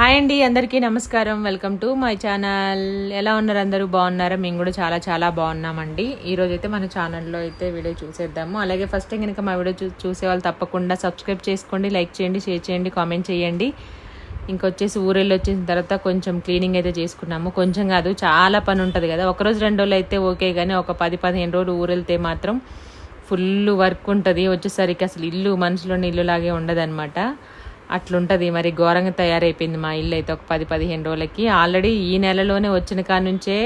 Hi అండి అందరికీ నమస్కారం. Welcome to my channel. ఎలా ఉన్నారు అందరూ? బాగున్నారా? మేము కూడా చాలా చాలా బాగున్నామండి. ఈరోజు అయితే మన ఛానల్లో అయితే వీడియో చూసేద్దాము. అలాగే ఫస్ట్ కనుక మా వీడియో చూ చూసే వాళ్ళు తప్పకుండా సబ్స్క్రైబ్ చేసుకోండి లైక్ చేయండి షేర్ చేయండి కామెంట్ చేయండి. ఇంకొచ్చేసి ఊరెళ్ళి వచ్చిన తర్వాత కొంచెం క్లీనింగ్ అయితే చేసుకున్నాము. కొంచెం కాదు చాలా పని ఉంటుంది కదా. ఒకరోజు రెండు రోజులు అయితే ఓకే కానీ ఒక పది పదిహేను రోజులు ఊరెళ్తే మాత్రం ఫుల్ వర్క్ ఉంటుంది. వచ్చేసరికి అసలు ఇల్లు మనుషులోని ఇల్లు లాగే ఉండదన్నమాట. అట్లుంటుంది. మరి ఘోరంగా తయారైపోయింది మా ఇల్లు అయితే ఒక పది పదిహేను రోజులకి. ఆల్రెడీ ఈ నెలలోనే వచ్చిన కాడ నుంచే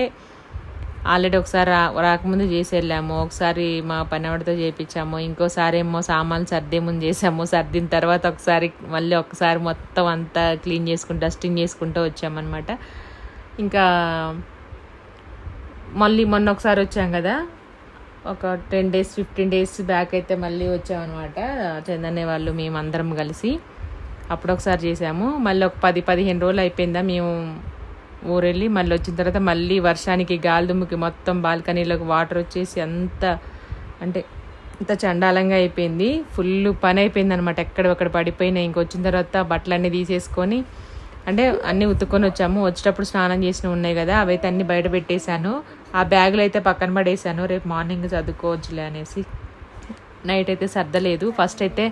ఆల్రెడీ ఒకసారి రా రాకముందు చేసి వెళ్ళాము ఒకసారి మా పనివాడితో చేయించాము ఇంకోసారి ఏమో సామాన్లు సర్దే ముందు చేసాము. సర్దిన తర్వాత ఒకసారి మళ్ళీ ఒకసారి మొత్తం అంతా క్లీన్ చేసుకుంటూ డస్టింగ్ చేసుకుంటూ వచ్చామన్నమాట. ఇంకా మళ్ళీ మొన్న ఒకసారి వచ్చాం కదా. ఒక ten days fifteen days back అయితే మళ్ళీ వచ్చామన్నమాట. చందనే వాళ్ళు మేము అందరం కలిసి. అప్పుడొకసారి చేసాము మళ్ళీ ఒక పది పదిహేను రోజులు అయిపోయిందా మేము ఊరెళ్ళి మళ్ళీ వచ్చిన తర్వాత మళ్ళీ వర్షానికి గాలిదుమ్ముకి మొత్తం బాల్కనీలోకి వాటర్ వచ్చేసి అంత అంటే అంత చండాలంగా అయిపోయింది. ఫుల్ పని అయిపోయింది అనమాట ఎక్కడొక్కడ పడిపోయినాయి ఇంకొచ్చిన తర్వాత బట్టలన్నీ తీసేసుకొని అంటే అన్నీ ఉతుక్కొని వచ్చాము. వచ్చేటప్పుడు స్నానం చేసిన ఉన్నాయి కదా అవైతే అన్నీ బయట పెట్టేశాను. ఆ బ్యాగులు అయితే పక్కన పడేసాను రేపు మార్నింగ్ చదువుకోవచ్చులే అనేసి. నైట్ అయితే సర్దలేదు. ఫస్ట్ అయితే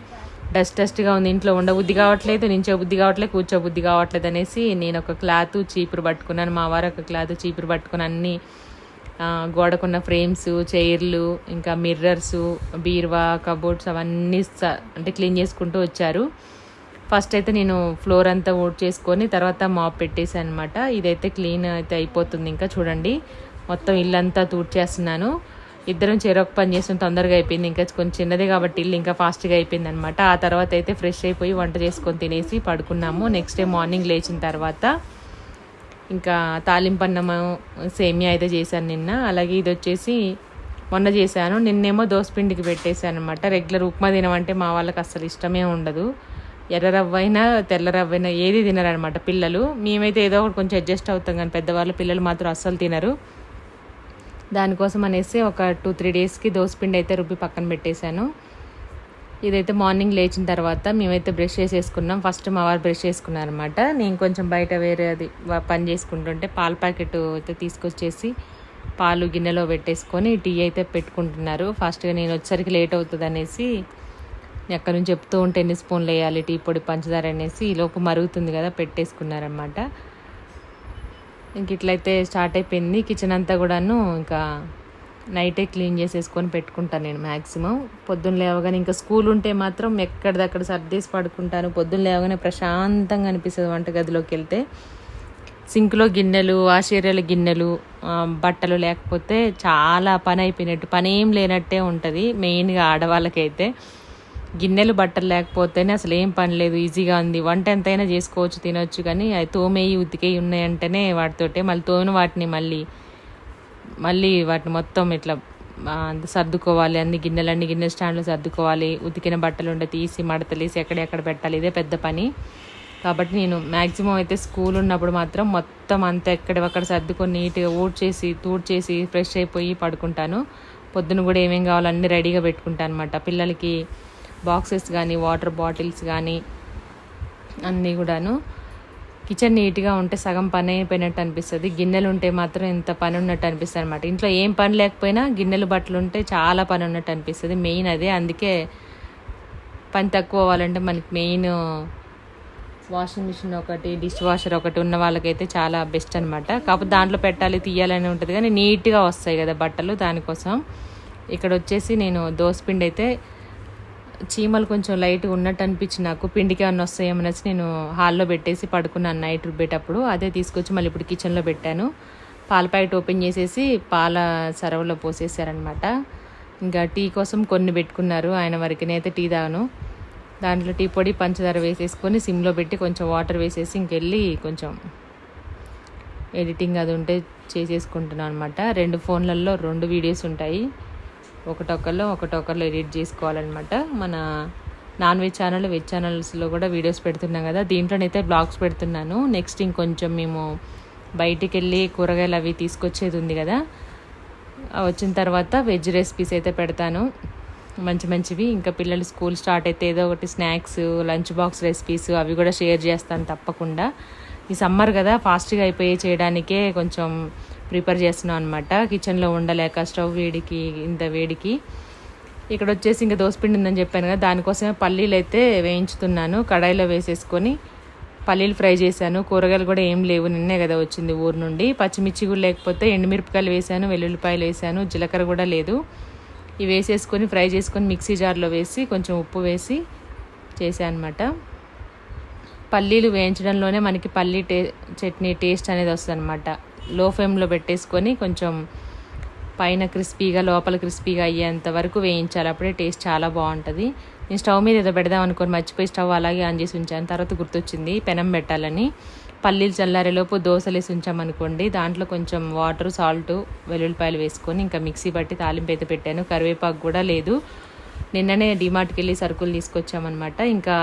డస్ట్ డస్ట్గా ఉంది. ఇంట్లో ఉండబుద్ధి కావట్లేదు నించో బుద్ధి కావట్లేదు కూర్చోబుద్ధి కావట్లేదు అనేసి నేను ఒక క్లాత్ చీపురు పట్టుకున్నాను. మా వారు ఒక క్లాత్ చీపురు పట్టుకుని అన్ని గోడకున్న ఫ్రేమ్స్ చైర్లు ఇంకా మిర్రర్స్ బీరువా కబోర్డ్స్ అవన్నీ స- అంటే క్లీన్ చేసుకుంటూ వచ్చారు. ఫస్ట్ అయితే నేను ఫ్లోర్ అంతా ఓట్ చేసుకొని తర్వాత మాప్ పెట్టేసాను అనమాట ఇదైతే క్లీన్ అయితే అయిపోతుంది ఇంకా చూడండి. మొత్తం ఇల్లంతా తూడ్చేస్తున్నాను. ఇద్దరం చేరొక పని చేసిన తొందరగా అయిపోయింది. ఇంకా కొంచెం చిన్నదే కాబట్టి ఇల్లు ఇంకా ఫాస్ట్గా అయిపోయింది అనమాట ఆ తర్వాత అయితే ఫ్రెష్ అయిపోయి వంట చేసుకొని తినేసి పడుకున్నాము. నెక్స్ట్ డే మార్నింగ్ లేచిన తర్వాత ఇంకా తాలింపన్నము సేమియా అయితే చేశాను నిన్న. అలాగే ఇది వచ్చేసి మొన్న చేశాను. నిన్నేమో దోసపిండికి పెట్టేశాను అనమాట రెగ్యులర్ ఉప్మా తినమంటే మా వాళ్ళకి అస్సలు ఇష్టమే ఉండదు. ఎర్ర రవ్వ అయినా తెల్ల రవ్వ అయినా ఏది తినరనమాట పిల్లలు. మేమైతే ఏదో ఒకటి కొంచెం అడ్జస్ట్ అవుతాం కానీ పెద్దవాళ్ళు పిల్లలు మాత్రం అస్సలు తినరు. దానికోసం అనేసి ఒక టూ త్రీ డేస్కి దోసపిండి అయితే రుబ్బి పక్కన పెట్టేశాను. ఇదైతే మార్నింగ్ లేచిన తర్వాత మేమైతే బ్రష్ చేసేసుకున్నాం. ఫస్ట్ మా వారు బ్రష్ చేసుకున్నారనమాట నేను కొంచెం బయట వేరే అది పని చేసుకుంటుంటే పాల ప్యాకెట్ అయితే తీసుకొచ్చేసి పాలు గిన్నెలో పెట్టేసుకొని టీ అయితే పెట్టుకుంటున్నారు. ఫస్ట్గా నేను వచ్చేసరికి లేట్ అవుతుంది అనేసి ఎక్కడి నుంచి చెప్తూ ఉంటే ఎన్ని స్పూన్లు వేయాలి టీ పొడి పంచదార అనేసి ఈ లోపు మరుగుతుంది కదా పెట్టేసుకున్నారనమాట ఇంక ఇట్లయితే స్టార్ట్ అయిపోయింది. కిచెన్ అంతా కూడాను ఇంకా నైటే క్లీన్ చేసేసుకొని పెట్టుకుంటాను నేను మ్యాక్సిమం పొద్దున్న లేవగానే ఇంకా స్కూల్ ఉంటే మాత్రం ఎక్కడిదక్కడ సర్దేసి పడుకుంటాను. పొద్దున్న లేవగానే ప్రశాంతంగా అనిపిస్తుంది వంటగదిలోకి వెళ్తే. సింక్లో గిన్నెలు ఆశ్చర్యాల గిన్నెలు బట్టలు లేకపోతే చాలా పని అయిపోయినట్టు పని ఏం లేనట్టే ఉంటుంది. మెయిన్గా ఆడవాళ్ళకైతే. గిన్నెలు బట్టలు లేకపోతేనే అసలు ఏం పని లేదు ఈజీగా ఉంది. వంట ఎంతైనా చేసుకోవచ్చు తినొచ్చు కానీ అవి తోమేయి ఉతికేయి ఉన్నాయంటేనే వాటితోటే మళ్ళీ తోమిన వాటిని మళ్ళీ మళ్ళీ వాటిని మొత్తం ఇట్లా సర్దుకోవాలి. అన్ని గిన్నెలు అన్ని గిన్నె స్టాండ్లు సర్దుకోవాలి. ఉతికిన బట్టలు ఉండే తీసి మడతలేసి ఎక్కడెక్కడ పెట్టాలి ఇదే పెద్ద పని. కాబట్టి నేను మ్యాక్సిమం అయితే స్కూల్ ఉన్నప్పుడు మాత్రం మొత్తం అంతా ఎక్కడెక్కడ సర్దుకొని నీట్గా ఊడ్చేసి తూడ్చేసి ఫ్రెష్ అయిపోయి పడుకుంటాను. పొద్దున కూడా ఏమేం కావాలో అన్నీ రెడీగా పెట్టుకుంటాను అనమాట పిల్లలకి బాక్సెస్ కానీ వాటర్ బాటిల్స్ కానీ అన్నీ కూడాను కిచెన్ నీట్గా ఉంటే సగం పని అయిపోయినట్టు అనిపిస్తుంది. గిన్నెలు ఉంటే మాత్రం ఇంత పని ఉన్నట్టు అనిపిస్తుంది అనమాట ఇంట్లో ఏం పని లేకపోయినా గిన్నెలు బట్టలు ఉంటే చాలా పని ఉన్నట్టు అనిపిస్తుంది. మెయిన్ అదే. అందుకే పని తక్కువ అవ్వాలంటే మనకి మెయిన్ వాషింగ్ మిషన్ ఒకటి డిష్ వాషర్ ఒకటి ఉన్న వాళ్ళకైతే చాలా బెస్ట్ అనమాట కాకపోతే దాంట్లో పెట్టాలి తీయాలని ఉంటుంది. కానీ నీట్గా వస్తాయి కదా బట్టలు దానికోసం. ఇక్కడ వచ్చేసి నేను దోసపిండి అయితే చీమలు కొంచెం లైట్గా ఉన్నట్టు అనిపించి నాకు. పిండికి అన్న వస్తాయేమనేసి నేను హాల్లో పెట్టేసి పడుకున్నాను నైట్ రుబ్బేటప్పుడు. అదే తీసుకొచ్చి మళ్ళీ ఇప్పుడు కిచెన్లో పెట్టాను. పాల ప్యాకెట్ ఓపెన్ చేసేసి పాల సరవలో పోసేసారనమాట ఇంకా టీ కోసం కొన్ని పెట్టుకున్నారు. ఆయన వరకు నేనైతే టీ తాగను. దాంట్లో టీ పొడి పంచదార వేసేసుకొని సిమ్లో పెట్టి కొంచెం వాటర్ వేసేసి ఇంకెళ్ళి కొంచెం ఎడిటింగ్ అది ఉంటే చేసేసుకుంటున్నాను అనమాట రెండు ఫోన్లలో రెండు వీడియోస్ ఉంటాయి. ఒకటొకరిలో ఒకటొకరిలో ఎడిట్ చేసుకోవాలన్నమాట. మన నాన్ వెజ్ ఛానల్ వెజ్ ఛానల్స్లో కూడా వీడియోస్ పెడుతున్నాం కదా దీంట్లోనైతే బ్లాగ్స్ పెడుతున్నాను. నెక్స్ట్ ఇంకొంచెం మేము బయటికి వెళ్ళి కూరగాయలు అవి తీసుకొచ్చేది ఉంది కదా వచ్చిన తర్వాత వెజ్ రెసిపీస్ అయితే పెడతాను. మంచి మంచివి. ఇంకా పిల్లలు స్కూల్ స్టార్ట్ అయితే ఏదో ఒకటి స్నాక్స్ లంచ్ బాక్స్ రెసిపీస్ అవి కూడా షేర్ చేస్తాను తప్పకుండా. ఈ సమ్మర్ కదా ఫాస్ట్గా అయిపోయి చేయడానికే కొంచెం ప్రిపేర్ చేస్తున్నాం అనమాట కిచెన్లో ఉండలేక స్టవ్ వేడికి ఇంత వేడికి. ఇక్కడ వచ్చేసి ఇంకా దోసపిండి ఉందని చెప్పాను కదా దానికోసమే పల్లీలు అయితే వేయించుతున్నాను. కడాయిలో వేసేసుకొని పల్లీలు ఫ్రై చేశాను. కూరగాయలు కూడా ఏం లేవు నిన్నే కదా వచ్చింది ఊరు నుండి. పచ్చిమిర్చి కూడా లేకపోతే ఎండుమిరపకాయలు వేసాను వెల్లుల్లిపాయలు వేసాను జీలకర్ర కూడా లేదు. ఇవి వేసేసుకొని ఫ్రై చేసుకొని మిక్సీ జార్లో వేసి కొంచెం ఉప్పు వేసి చేశాను అనమాట పల్లీలు వేయించడంలోనే మనకి పల్లీ టే చట్నీ టేస్ట్ అనేది వస్తుంది అనమాట లో ఫ్లేమ్లో పెట్టేసుకొని కొంచెం పైన క్రిస్పీగా లోపల క్రిస్పీగా అయ్యేంత వరకు వేయించాలి. అప్పుడే టేస్ట్ చాలా బాగుంటుంది. నేను స్టవ్ మీద ఏదో పెడదాం అనుకొని మర్చిపోయి స్టవ్ అలాగే ఆన్ చేసి ఉంచాను. తర్వాత గుర్తొచ్చింది పెనం పెట్టాలని. పల్లీలు చల్లారేలోపు దోశలు వేసి ఉంచామనుకోండి దాంట్లో కొంచెం వాటర్ సాల్ట్ వెల్లుల్లిపాయలు వేసుకొని ఇంకా మిక్సీ బట్టి తాలింపు అయితే పెట్టాను. కరివేపాకు కూడా లేదు. నిన్ననే డిమార్ట్కి వెళ్ళి సరుకులు తీసుకొచ్చామన్నమాట. ఇంకా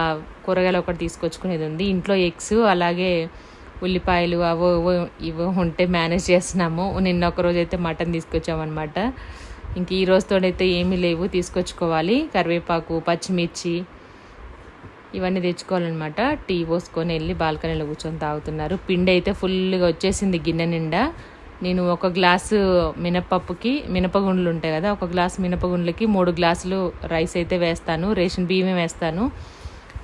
కూరగాయలు ఒకటి తీసుకొచ్చుకునేది ఉంది. ఇంట్లో ఎగ్స్ అలాగే ఉల్లిపాయలు అవో ఇవో ఇవో ఉంటే మేనేజ్ చేస్తున్నాము. నిన్న ఒక రోజు అయితే మటన్ తీసుకొచ్చామన్నమాట ఇంక ఈ రోజుతోనైతే ఏమీ లేవు తీసుకొచ్చుకోవాలి. కరివేపాకు పచ్చిమిర్చి ఇవన్నీ తెచ్చుకోవాలన్నమాట. టీ పోసుకొని వెళ్ళి బాల్కనీలో కూర్చొని తాగుతున్నారు. పిండి అయితే ఫుల్గా వచ్చేసింది గిన్నె నిండా. నేను ఒక గ్లాసు మినపప్పుకి మినపగుండ్లు ఉంటాయి కదా ఒక గ్లాసు మినపగుండ్లకి మూడు గ్లాసులు రైస్ అయితే వేస్తాను. రేషన్ బియ్యమే వేస్తాను.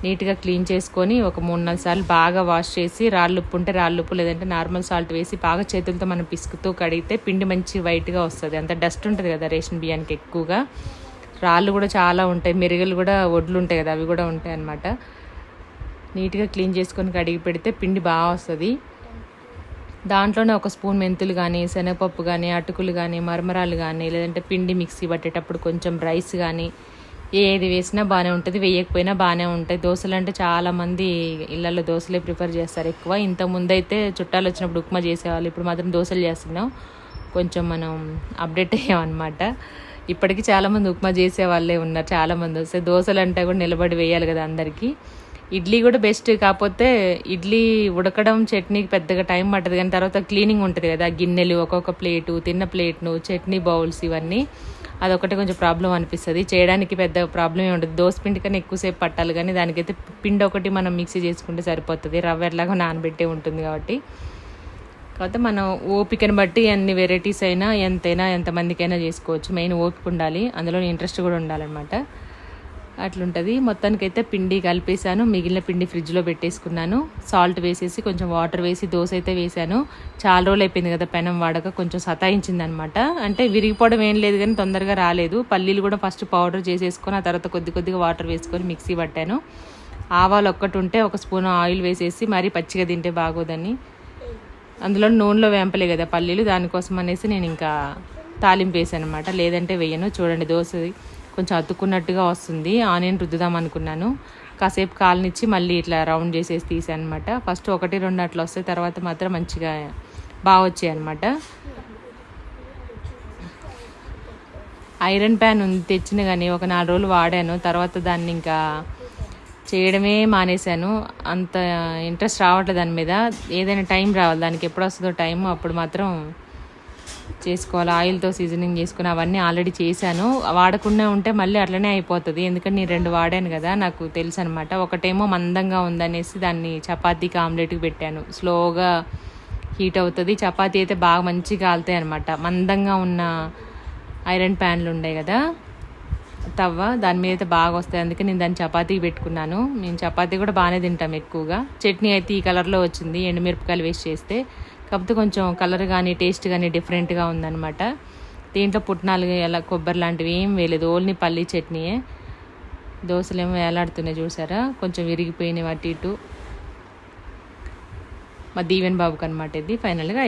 నీట్గా క్లీన్ చేసుకొని ఒక మూడు నాలుగు సార్లు బాగా వాష్ చేసి రాళ్ళు ఉప్పు ఉంటే రాళ్ళు ఉప్పు లేదంటే నార్మల్ సాల్ట్ వేసి బాగా చేతులతో మనం పిసుకుతూ కడిగితే పిండి మంచి వైట్గా వస్తుంది. అంత డస్ట్ ఉంటుంది కదా రేషన్ బియ్యానికి ఎక్కువగా. రాళ్ళు కూడా చాలా ఉంటాయి. మెరుగులు కూడా ఒడ్లు ఉంటాయి కదా అవి కూడా ఉంటాయి అన్నమాట. నీట్గా క్లీన్ చేసుకొని కడిగి పెడితే పిండి బాగా వస్తుంది. దాంట్లోనే ఒక స్పూన్ మెంతులు కానీ శనగపప్పు కానీ అటుకులు కానీ మరమరాలు కానీ లేదంటే పిండి మిక్సీ పట్టేటప్పుడు కొంచెం రైస్ కానీ ఏది వేసినా బాగానే ఉంటుంది వేయకపోయినా బాగానే ఉంటాయి దోశలు అంటే చాలామంది ఇళ్ళల్లో దోశలే ప్రిఫర్ చేస్తారు ఎక్కువ. ఇంత ముందైతే చుట్టాలు వచ్చినప్పుడు ఉప్మా చేసేవాళ్ళు. ఇప్పుడు మాత్రం దోశలు చేస్తున్నాం. కొంచెం మనం అప్డేట్ అయ్యామన్నమాట ఇప్పటికీ చాలామంది ఉప్మా చేసేవాళ్ళే ఉన్నారు చాలామంది వస్తే దోశలు అంటే కూడా నిలబడి వేయాలి కదా అందరికీ. ఇడ్లీ కూడా బెస్ట్ కాకపోతే ఇడ్లీ ఉడకడం చట్నీకి పెద్దగా టైం పట్టదు. కానీ తర్వాత క్లీనింగ్ ఉంటుంది కదా గిన్నెలు ఒక్కొక్క ప్లేటు తిన్న ప్లేట్ను చట్నీ బౌల్స్ ఇవన్నీ. అదొకటి కొంచెం ప్రాబ్లం అనిపిస్తుంది. చేయడానికి పెద్ద ప్రాబ్లం ఉండదు. దోశ పిండి కన్నా ఎక్కువసేపు పట్టాలి కానీ దానికైతే పిండి ఒకటి మనం మిక్సీ చేసుకుంటే సరిపోతుంది. రవ్వ ఎట్లాగా నానబెట్టే ఉంటుంది కాబట్టి. కాకపోతే మనం ఓపికని బట్టి అన్ని వెరైటీస్ అయినా ఎంతైనా ఎంతమందికైనా చేసుకోవచ్చు. మెయిన్ ఓపిక ఉండాలి. అందులో ఇంట్రెస్ట్ కూడా ఉండాలన్నమాట. అట్లుంటుంది. మొత్తానికైతే పిండి కలిపేసాను మిగిలిన పిండి ఫ్రిడ్జ్లో పెట్టేసుకున్నాను. సాల్ట్ వేసేసి కొంచెం వాటర్ వేసి దోశ అయితే వేసాను చాలా రోజులు అయిపోయింది కదా పెనం వాడక కొంచెం సతాయించింది అనమాట అంటే విరిగిపోవడం ఏం లేదు కానీ తొందరగా రాలేదు. పల్లీలు కూడా ఫస్ట్ పౌడర్ చేసేసుకొని ఆ తర్వాత కొద్ది కొద్దిగా వాటర్ వేసుకొని మిక్సీ పట్టాను. ఆవాలు ఒక్కటి ఉంటే ఒక స్పూన్ ఆయిల్ వేసేసి మరీ పచ్చిగా తింటే బాగోదని. అందులో నూనెలో వేంపలే కదా పల్లీలు. దానికోసం అనేసి నేను ఇంకా తాలింపు వేసాను అనమాట లేదంటే వేయను. చూడండి దోశ కొంచెం అతుక్కున్నట్టుగా వస్తుంది. ఆనియన్ రుద్దుదాం అనుకున్నాను. కాసేపు కాలనిచ్చి మళ్ళీ ఇట్లా రౌండ్ చేసేసి తీసాను అనమాట ఫస్ట్ ఒకటి రెండు అట్లా వస్తాయి. తర్వాత మాత్రం మంచిగా బాగా వచ్చాయి అనమాట ఐరన్ ప్యాన్ ఉంది తెచ్చిన కానీ ఒక నాలుగు రోజులు వాడాను. తర్వాత దాన్ని ఇంకా చేయడమే మానేశాను. అంత ఇంట్రెస్ట్ రావట్లేదు దాని మీద. ఏదైనా టైం రావాలి. దానికి ఎప్పుడు వస్తుందో టైం అప్పుడు మాత్రం చేసుకోవాలి. ఆయిల్తో సీజనింగ్ చేసుకుని అవన్నీ ఆల్రెడీ చేశాను. వాడకుండా ఉంటే మళ్ళీ అట్లనే అయిపోతుంది. ఎందుకంటే నేను రెండు వాడాను కదా నాకు తెలుసు అనమాట ఒకటేమో మందంగా ఉందనేసి దాన్ని చపాతీకి ఆమ్లెట్కి పెట్టాను. స్లోగా హీట్ అవుతుంది. చపాతీ అయితే బాగా మంచిగా కాలుతాయి అనమాట. మందంగా ఉన్న ఐరన్ ప్యాన్లు ఉన్నాయి కదా తవ్వ దాని మీద అయితే బాగా వస్తాయి. అందుకే నేను దాన్ని చపాతీకి పెట్టుకున్నాను. మేము చపాతీ కూడా బాగానే తింటాం ఎక్కువగా. చట్నీ అయితే ఈ కలర్లో వచ్చింది. ఎండుమిరపకాయలు వేసి చేస్తే కాకపోతే కొంచెం కలర్ కానీ టేస్ట్ కానీ డిఫరెంట్గా ఉందన్నమాట. దీంట్లో పుట్నాలు ఎలా కొబ్బరి లాంటివి ఏం వేయలేదు. ఓన్లీ పల్లీ చట్నీయే. దోశలు ఏమో వేలాడుతున్నాయి చూసారా? కొంచెం విరిగిపోయినాయి అటు ఇటు. మా దీవెన్ బాబుకి అనమాట ఇది. ఫైనల్గా